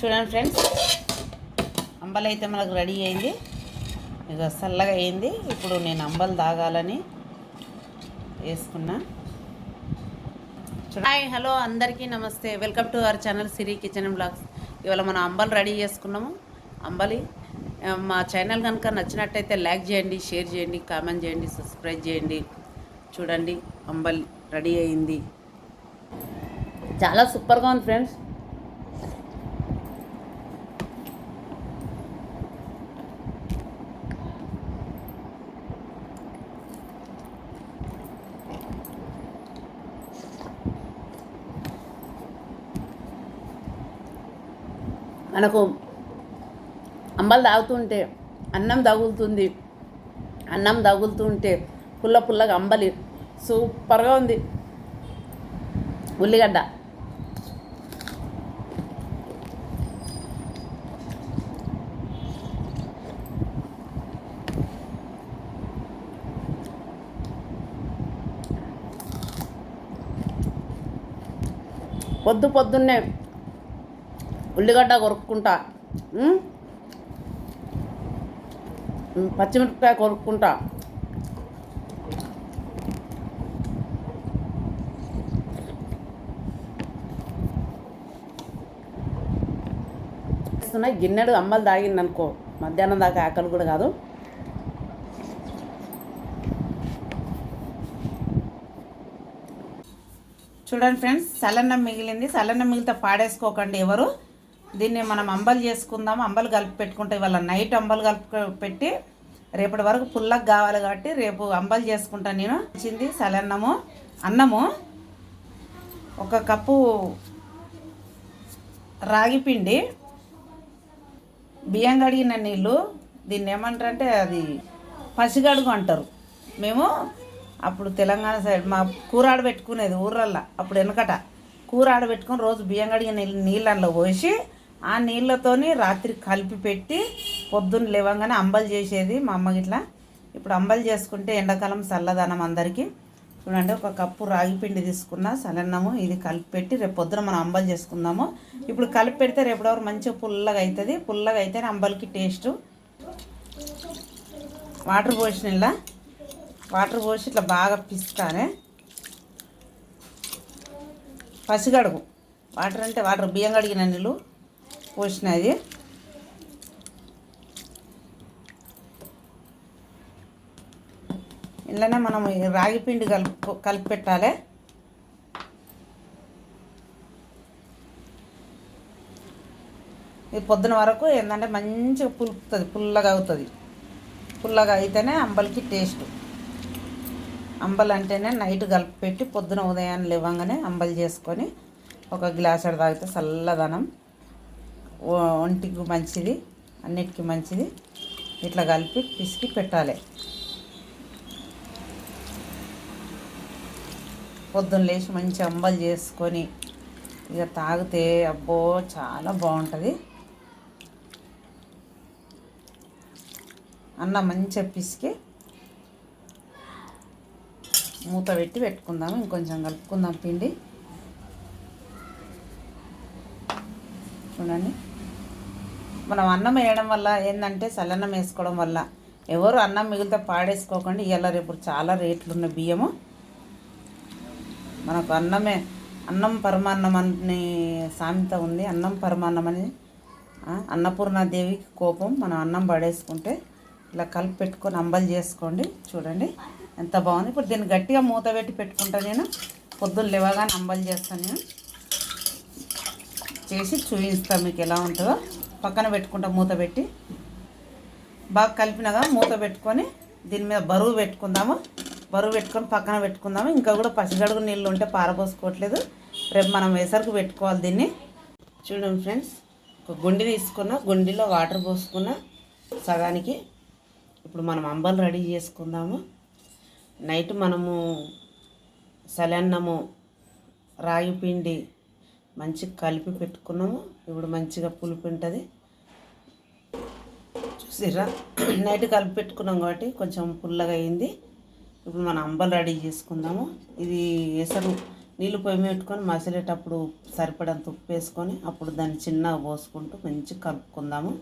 చూడండి ఫ్రెండ్స్. అంబలు అయితే మనకు రెడీ అయింది. ఇక చల్లగా అయింది. ఇప్పుడు నేను అంబలు తాగాలని వేసుకున్నా. హాయ్ హలో అందరికీ నమస్తే. Welcome to our channel Siri kitchen blogs. ఇవాళ మనం అంబలు రెడీ చేసుకున్నాము. అంబలి మా ఛానల్ కనుక నచ్చినట్టయితే లైక్ చేయండి షేర్ చేయండి కామెంట్ చేయండి సబ్స్క్రైబ్ చేయండి. చూడండి అంబలి రెడీ అయింది. చాలా సూపర్గా ఉంది ఫ్రెండ్స్. మనకు అంబలు తాగుతుంటే అన్నం తగులుతుంది. అన్నం తగులుతుంటే పుల్ల పుల్లగా అంబలి. సూపర్గా ఉంది. ఉల్లిగడ్డ. పొద్దు పొద్దున్నే ఉల్లిగడ్డ కొరుక్కుంటా పచ్చిమిరపకాయ కొరుక్కుంటా. గిన్నెడు అమ్మలు తాగింది అనుకో మధ్యాహ్నం దాకా ఆకలి కూడా కాదు. చూడండి ఫ్రెండ్స్ సలన్నం మిగిలింది. సలన్నం మిగిలితే పాడేసుకోకండి ఎవరు. దీన్ని మనం అంబలు చేసుకుందాం. అంబలు కలిపి పెట్టుకుంటే ఇవాళ నైట్ అంబలు కలిపి పెట్టి రేపటి వరకు పుల్లగా కావాలి కాబట్టి రేపు అంబలు చేసుకుంటాను నేను. వచ్చింది సలన్నము అన్నము ఒక కప్పు రాగి పిండి బియ్యం కడిగిన నీళ్ళు దీన్ని ఏమంటారంటే అది పసిగడుగు అంటారు. మేము అప్పుడు తెలంగాణ సైడ్ మా కూర ఆడబెట్టుకునేది ఊర్లల్లో అప్పుడు వెనకట. కూర ఆడబెట్టుకుని రోజు బియ్యం కడిగిన నీళ్ళు నీళ్ళల్లో పోసి ఆ నీళ్ళతోని రాత్రి కలిపి పెట్టి పొద్దున్న లేవంగానే అంబలు చేసేది మా అమ్మ గిట్లా. ఇప్పుడు అంబలు చేసుకుంటే ఎండాకాలం చల్లదనం అందరికీ. చూడండి ఒక కప్పు రాగి పిండి తీసుకున్న సలన్నము ఇది కలిపి పెట్టి రేపు పొద్దున మనం అంబలు చేసుకుందాము. ఇప్పుడు కలిపి పెడితే రేపటివరకు మంచిగా పుల్లగా అవుతుంది పుల్లగా అయితేనే అంబలికి టేస్ట్. వాటర్ పోసిన ఇలా. వాటర్ పోసి ఇట్లా బాగా పిస్తానే. పసిగడుగు. వాటర్ అంటే వాటర్ బియ్యం కడిగిన నీళ్ళు. పోసినది. ఇలానే మనం రాగి పిండి కలుపు కలిపి పెట్టాలి ఇది పొద్దున వరకు ఏంటంటే మంచిగా పులుపుతుంది పుల్లగా అవుతుంది. పుల్లగా అయితేనే అంబలికి టేస్ట్. అంబలు అంటేనే నైట్ కలిపి పెట్టి పొద్దున ఉదయాన్నే లేవంగానే అంబలు చేసుకొని ఒక గ్లాస్ అడ తాగితే చల్లదనం. ఒంటికి మంచిది అన్నిటికీ మంచిది. ఇట్లా కలిపి పిసికి పెట్టాలి. పొద్దున్న లేచి మంచి అంబలు చేసుకొని ఇక తాగితే అబ్బో చాలా బాగుంటుంది. అన్నం మంచిగా పిసికి మూత పెట్టి పెట్టుకుందాం ఇంకొంచెం కలుపుకుందాం పిండి. చూడండి. మనం అన్నం వేయడం వల్ల ఏంటంటే చల్లన్నం వేసుకోవడం వల్ల. ఎవరు అన్నం మిగిలితే పాడేసుకోకండి. ఇవాళ రేపు చాలా రేట్లు ఉన్న బియ్యము. మనకు అన్నమే అన్నం పరమాన్నం అని సామెత ఉంది. అన్నం పరమాన్నం అని అన్నపూర్ణాదేవికి కోపం. మనం అన్నం పడేసుకుంటే ఇలా కలిపి పెట్టుకొని అంబలు చేసుకోండి. చూడండి ఎంత బాగుంది. ఇప్పుడు దీన్ని గట్టిగా మూత పెట్టి పెట్టుకుంటా నేను. పొద్దున్న లేవగానే అంబలు చేస్తాను నేను. చేసి చూపిస్తాను మీకు ఎలా ఉంటుందో. పక్కన పెట్టుకుంటా మూత పెట్టి. బాగా కలిపినగా మూత పెట్టుకొని దీని మీద బరువు పెట్టుకుందాము. బరువు పెట్టుకొని పక్కన పెట్టుకుందాము. ఇంకా కూడా పసిగడుగు నీళ్ళు ఉంటే పారబోసుకోవట్లేదు. రేపు మనం వేసరికి పెట్టుకోవాలి దీన్ని. చూడండి ఫ్రెండ్స్ ఒక గుండి తీసుకున్న గుండిలో వాటర్ పోసుకున్న సగానికి. ఇప్పుడు మనం అంబలు రెడీ చేసుకుందాము. నైట్ మనము సలన్నము రాగి పిండి మంచిగా కలిపి పెట్టుకున్నాము. ఇప్పుడు మంచిగా పులుపు ఉంటుంది. చూసిర్రా? నైట్ కలిపి పెట్టుకున్నాం కాబట్టి కొంచెం పుల్లగా అయింది. ఇప్పుడు మనం అంబలు రెడీ చేసుకుందాము. ఇది ఎసరు నీళ్ళు పొయ్యి పెట్టుకొని మసిలేటప్పుడు సరిపడంత ఉప్పు వేసుకొని అప్పుడు దాన్ని చిన్నగా పోసుకుంటూ మంచిగా కలుపుకుందాము.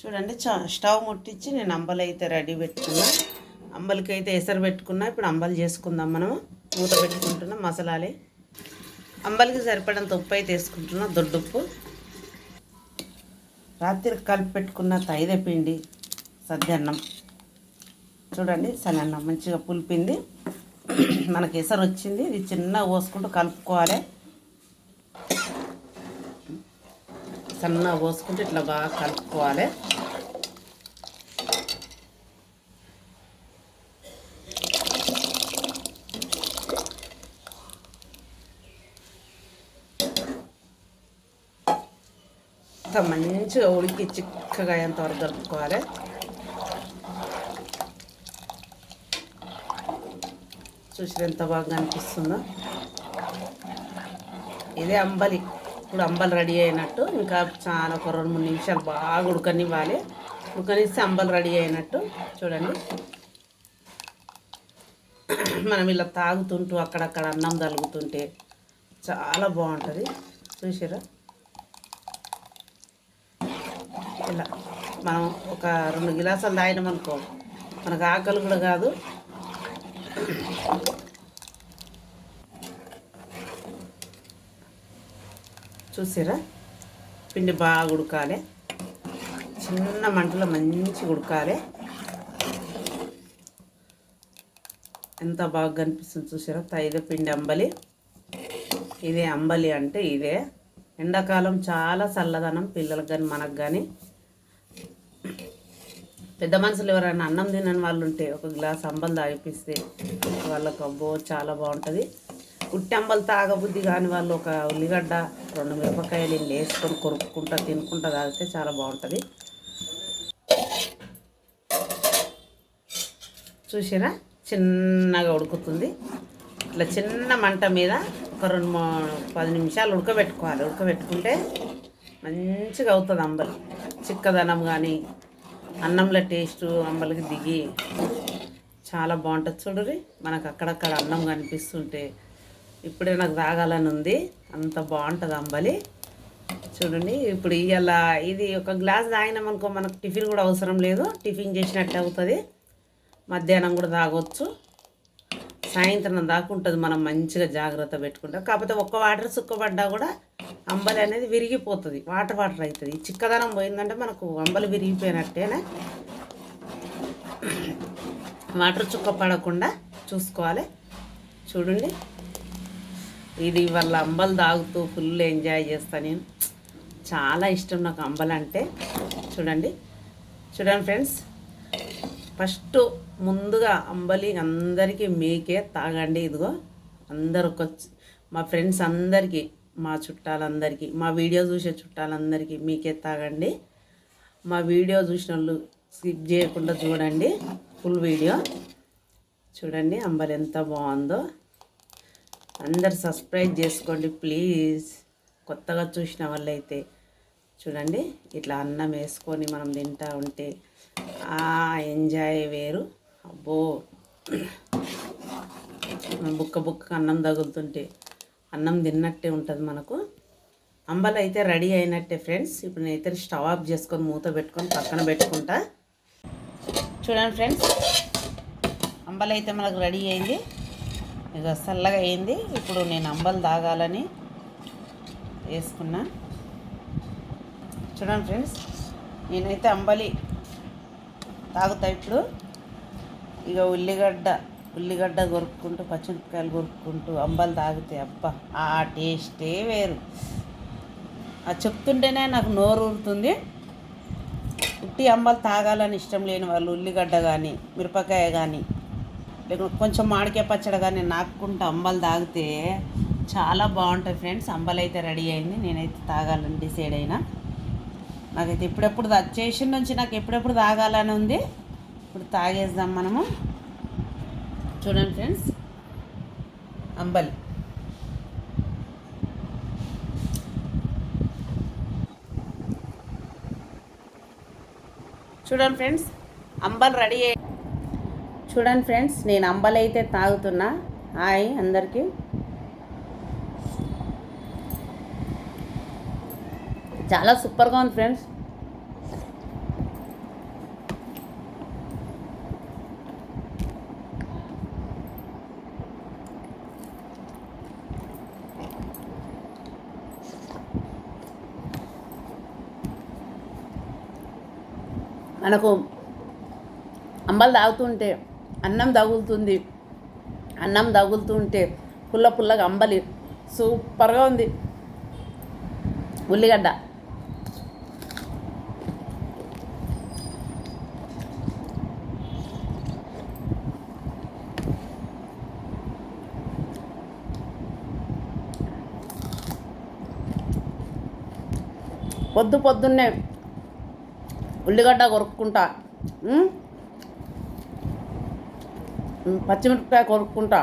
చూడండి చ స్టవ్ ముట్టించి నేను అంబలి అయితే రెడీ పెట్టుకున్నా. అంబలికి అయితే ఎసరు పెట్టుకున్నా. ఇప్పుడు అంబలి చేసుకుందాం మనము. మూత పెట్టుకుంటున్నాం మసాలాలే. అంబలికి సరిపడంత ఉప్పు అయితే వేసుకుంటున్నా. దొడ్డుప్పు రాత్రి కలిపి పెట్టుకున్న తైదే పిండి సద్దన్నం చూడండి సన్నన్నం మంచిగా పులిపింది. మనకి ఎసరు వచ్చింది. ఇది చిన్నగా పోసుకుంటూ కలుపుకోవాలి. సన్నగా పోసుకుంటూ ఇట్లా బాగా కలుపుకోవాలి. అంత మంచిగా ఉడికి చిక్కగా అయ్యేంత వరకు కలుపుకోవాలి చూసి ఎంత బాగా అనిపిస్తుందో ఇదే అంబలి ఇప్పుడు అంబలి రెడీ అయినట్టు. ఇంకా చాలా ఒక రెండు మూడు నిమిషాలు బాగా ఉడకనివ్వాలి. ఉడకనిస్తే అంబలి రెడీ అయినట్టు. చూడండి. మనం ఇలా తాగుతుంటూ అక్కడక్కడ అన్నం తలుగుతుంటే చాలా బాగుంటుంది. చూసారా ఇలా మనం ఒక రెండు గిలాసులు తాగినామనుకో మనకు ఆకలి కూడా కాదు. చూసారా? పిండి బాగా ఉడకాలి. చిన్న మంటలో మంచిగా ఉడకాలి. ఎంత బాగా కనిపిస్తుంది చూసారా? తైద పిండి అంబలి. ఇదే అంబలి అంటే ఇదే. ఎండాకాలం చాలా చల్లదనం పిల్లలకు కానీ మనకు కానీ పెద్ద మనుషులు ఎవరైనా అన్నం తినని వాళ్ళు ఉంటే ఒక గ్లాస్ అంబలు తాగిపిస్తే వాళ్ళకు అబ్బో చాలా బాగుంటుంది. ఉట్టి అంబలు తాగబుద్ధి కాని వాళ్ళు ఒక ఉల్లిగడ్డ రెండు మిరపకాయలు ఇల్లు వేసుకొని కొరుక్కుంటా తినుకుంటా తాగితే చాలా బాగుంటుంది. చూసారా? చిన్నగా ఉడుకుతుంది. ఇట్లా చిన్న మంట మీద ఒక రెండు పది నిమిషాలు ఉడకబెట్టుకోవాలి. ఉడకబెట్టుకుంటే మంచిగా అవుతుంది అంబలి. చిక్కదనం కానీ అన్నంలో టేస్ట్ అంబలికి దిగి చాలా బాగుంటుంది చూడరి మనకు అక్కడక్కడ అన్నం కనిపిస్తుంటే ఇప్పుడే నాకు తాగాలని ఉంది. అంత బాగుంటుంది అంబలి. చూడండి ఇప్పుడు ఇవాళ ఇది ఒక గ్లాస్ తాగినామనుకో మనకు టిఫిన్ కూడా అవసరం లేదు. టిఫిన్ చేసినట్టు అవుతుంది. మధ్యాహ్నం కూడా తాగొచ్చు. సాయంత్రం దాకా ఉంటుంది మనం మంచిగా జాగ్రత్త పెట్టుకుంటాం. కాకపోతే ఒక్క వాటర్ సుక్కబడ్డా కూడా అంబలి అనేది విరిగిపోతుంది. వాటర్ వాటర్ అవుతుంది చిక్కదనం పోయిందంటే మనకు అంబలి విరిగిపోయినట్టేనే వాటర్ చుక్క పడకుండా చూసుకోవాలి. చూడండి. ఇది వాళ్ళ అంబలు తాగుతూ ఫుల్ ఎంజాయ్ చేస్తాను నేను. చాలా ఇష్టం నాకు అంబలు అంటే. చూడండి. చూడండి ఫ్రెండ్స్. ఫస్ట్ ముందుగా అంబలి అందరికీ మీకే తాగండి ఇదిగో అందరు మా ఫ్రెండ్స్ అందరికీ మా చుట్టాలందరికీ మా వీడియో చూసే చుట్టాలందరికీ మీకే తాగండి. మా వీడియో చూసిన వాళ్ళు స్కిప్ చేయకుండా చూడండి ఫుల్ వీడియో. చూడండి అంబలి ఎంత బాగుందో. అందరు సబ్స్క్రైబ్ చేసుకోండి ప్లీజ్. కొత్తగా చూసిన వాళ్ళైతే చూడండి ఇట్లా అన్నం వేసుకొని మనం తింటా ఉంటే ఆ ఎంజాయ్ వేరు. అబ్బో. బుక్క బుక్క అన్నం తగులుతుంటే అన్నం తిన్నట్టే ఉంటుంది మనకు. అంబలు అయితే రెడీ అయినట్టే ఫ్రెండ్స్. ఇప్పుడు నేనైతే స్టవ్ ఆఫ్ చేసుకొని మూత పెట్టుకొని పక్కన పెట్టుకుంటా. చూడండి ఫ్రెండ్స్. అంబలు అయితే మనకు రెడీ అయింది. ఇక చల్లగా అయింది. ఇప్పుడు నేను అంబలు తాగాలని వేసుకున్నా. చూడండి ఫ్రెండ్స్. నేనైతే అంబలి తాగుతా ఇప్పుడు. ఇక ఉల్లిగడ్డ ఉల్లిగడ్డ కొరుక్కుంటూ పచ్చిమిరపకాయలు కొరుక్కుంటూ అంబలు తాగితే అబ్బా ఆ టేస్టే వేరు. అది చెప్తుంటేనే నాకు నోరు ఊరుతుంది. ఉట్టి అంబలు తాగాలని ఇష్టం లేని వాళ్ళు ఉల్లిగడ్డ కానీ మిరపకాయ కానీ లేకుంటే కొంచెం మామిడికాయ పచ్చడి కానీ నాకుంటూ అంబలు తాగితే చాలా బాగుంటుంది ఫ్రెండ్స్. అంబలు అయితే రెడీ అయింది. నేనైతే తాగాలని డిసైడ్ అయినా. నాకైతే ఇప్పుడెప్పుడు చేసిన నుంచి నాకు ఎప్పుడెప్పుడు తాగాలని ఉంది. ఇప్పుడు తాగేద్దాం మనము. చూడండి ఫ్రెండ్స్. అంబలి. చూడండి ఫ్రెండ్స్ అంబల్ రెడీ అయ్యి చూడండి ఫ్రెండ్స్ నేను అంబలి అయితే తాగుతున్నా. హాయ్ అందరికీ. చాలా సూపర్గా ఉంది ఫ్రెండ్స్. మనకు అంబలు తాగుతుంటే అన్నం తగులుతుంది. అన్నం తగులుతుంటే పుల్ల పుల్లగా అంబలి సూపర్గా ఉంది. ఉల్లిగడ్డ. పొద్దు పొద్దున్నే ఉల్లిగడ్డ కొరుక్కుంటా పచ్చిమిరపకాయ కొరుక్కుంటా.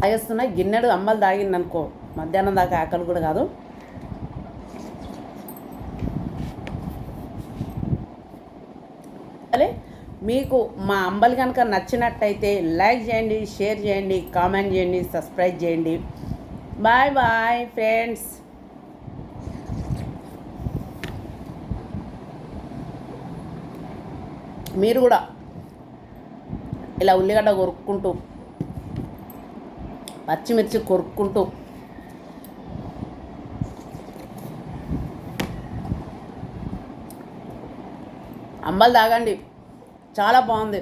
తాగేస్తున్నా గిన్నెడు అమ్మలు తాగిందనుకో. మధ్యాహ్నం దాకా ఆకలి కూడా కాదు అదే మీకు మా అంబలి కనుక నచ్చినట్టయితే లైక్ చేయండి షేర్ చేయండి కామెంట్ చేయండి సబ్స్క్రైబ్ చేయండి. Bye bye friends. మీరు కూడా ఇలా ఉల్లిగడ్డ కొరుక్కుంటూ పచ్చిమిర్చి కొరుక్కుంటూ అంబలు తాగండి. చాలా బాగుంది.